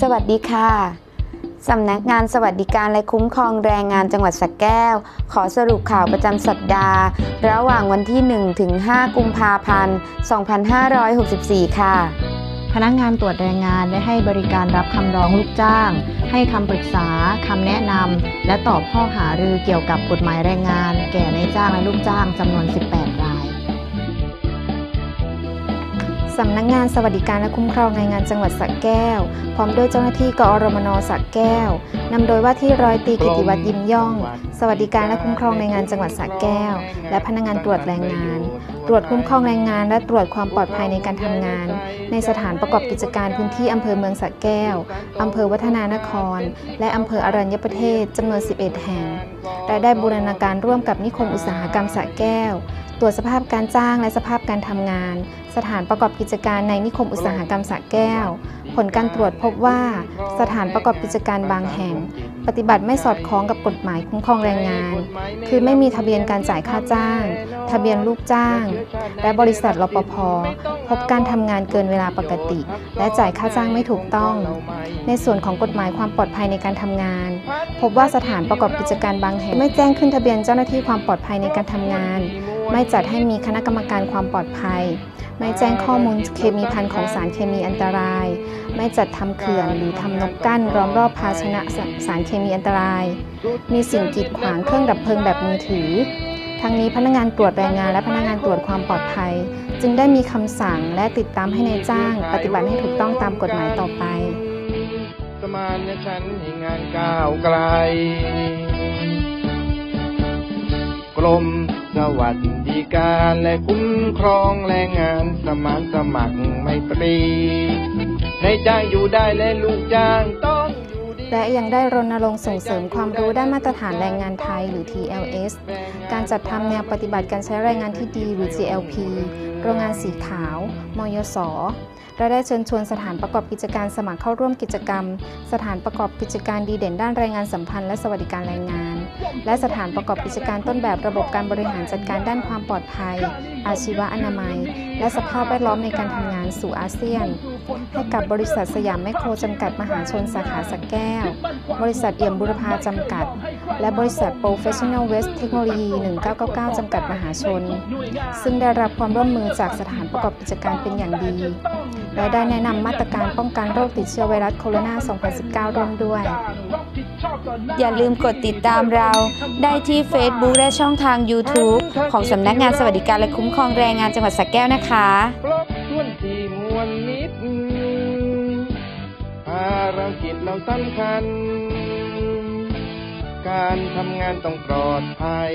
สวัสดีค่ะสำนักงานสวัสดิการและคุ้มครองแรงงานจังหวัดสระแก้ว ขอสรุปข่าวประจำสัปดาห์ ระหว่างวันที่ 1 ถึง 5 กุมภาพันธ์ 2564 ค่ะ พนักงานตรวจแรงงานได้ให้บริการรับคำร้องลูกจ้าง ให้คำปรึกษาคำแนะนำและตอบข้อหารือเกี่ยวกับกฎหมายแรงงาน แก่นายจ้างและลูกจ้างจำนวน 18ราย สำนักงานสวัสดิการและคุ้มครองแรงงานจังหวัดสระแก้ว พร้อมด้วยเจ้าหน้าที่กอรมนสระแก้วนำโดยว่าที่ร้อยตีกิติวัตรยิ้มย่อง สวัสดิการและคุ้มครองแรงงานจังหวัดสระแก้ว และพนักงานตรวจแรงงาน ตรวจคุ้มครองแรงงาน และตรวจความปลอดภัยในการทำงาน ในสถานประกอบกิจการพื้นที่อำเภอเมืองสระแก้วอำเภอวัฒนานคร และอำเภออรัญญประเทศจำนวน 11 แห่งและได้บูรณาการร่วมกับนิคมอุตสาหกรรมสระแก้ว ตรวจสภาพการจ้างและสภาพการทำงาน สถานประกอบกิจการในนิคมอุตสาหกรรมสระแก้ว ผลการตรวจพบว่า สถานประกอบกิจการบางแห่ง ปฏิบัติไม่สอดคล้องกับกฎหมายคุ้มครองแรงงาน คือไม่มีทะเบียนการจ่ายค่าจ้าง ทะเบียนลูกจ้าง และบริษัทรปภพบการทำงานเกินเวลาปกติ และจ่ายค่าจ้างไม่ถูกต้อง ในส่วนของกฎหมายความปลอดภัยในการทำงาน พบว่าสถานประกอบกิจการบางแห่งไม่แจ้งขึ้นทะเบียนเจ้าหน้าที่ความปลอดภัยในการทำงาน ไม่จัดให้มีคณะกรรมการความปลอดภัย ไม่แจ้งข้อมูลเคมีพันของสารเคมีอันตราย ไม่จัดทำเขื่อนหรือทำนกกั้นล้อมรอบภาชนะสารเคมีอันตราย มีสิ่งกีดขวางเครื่องดับเพลิงแบบมือถือ ทั้งนี้พนักงานตรวจแรงงานและพนักงานตรวจความปลอดภัย จึงได้มีคำสั่งและติดตามให้ในายจ้าง ปฏิบัติให้ถูกต้องตามกฎหมายต่อไป สมานฉันท์ให้งานก้าวไกล กรมสวัสดิการและคุ้มครองแรงงานสมานสมัครไม่ตรีในจ้างอยู่ได้และลูกจ้างต้องและยังได้รณรงค์ส่งเสริมความรู้ด้านมาตรฐานแรงงานไทยหรือ TLS การจัดทำแนวปฏิบัติการใช้แรงงานที่ดีหรือ GLP โรงงานสีขาว มยสและได้เชิญชวนสถานประกอบกิจการสมัครเข้าร่วมกิจกรรม สถานประกอบกิจการดีเด่นด้านแรงงานสัมพันธ์และสวัสดิการแรงงาน และสถานประกอบกิจการต้นแบบระบบการบริหารจัดการด้านความปลอดภัย อาชีวะอนามัย และสภาพแวดล้อมในการทำงานสู่อาเซียน ให้กับบริษัทสยามแมคโครจำกัดมหาชนสาขาสระแก้ว บริษัทเอี่ยมบุรพาจำกัด และบริษัท Professional West Technology 1999 จำกัดมหาชน ซึ่งได้รับความร่วมมือจากสถานประกอบกิจการเป็นอย่างดี และได้แนะนำมาตรการป้องกันโรคติดเชื้อไวรัสโคโรนา 2019 ร่วมด้วย อย่าลืมกดติดตามเรา ได้ที่ Facebook และช่องทาง YouTube ของสำนักงานสวัสดิการและคุ้มครองแรงงานจังหวัดสระแก้วนะคะรบถ้วนที่มวลมิตรภารกิจเราสำคัญ การทำงานต้องปลอดภัย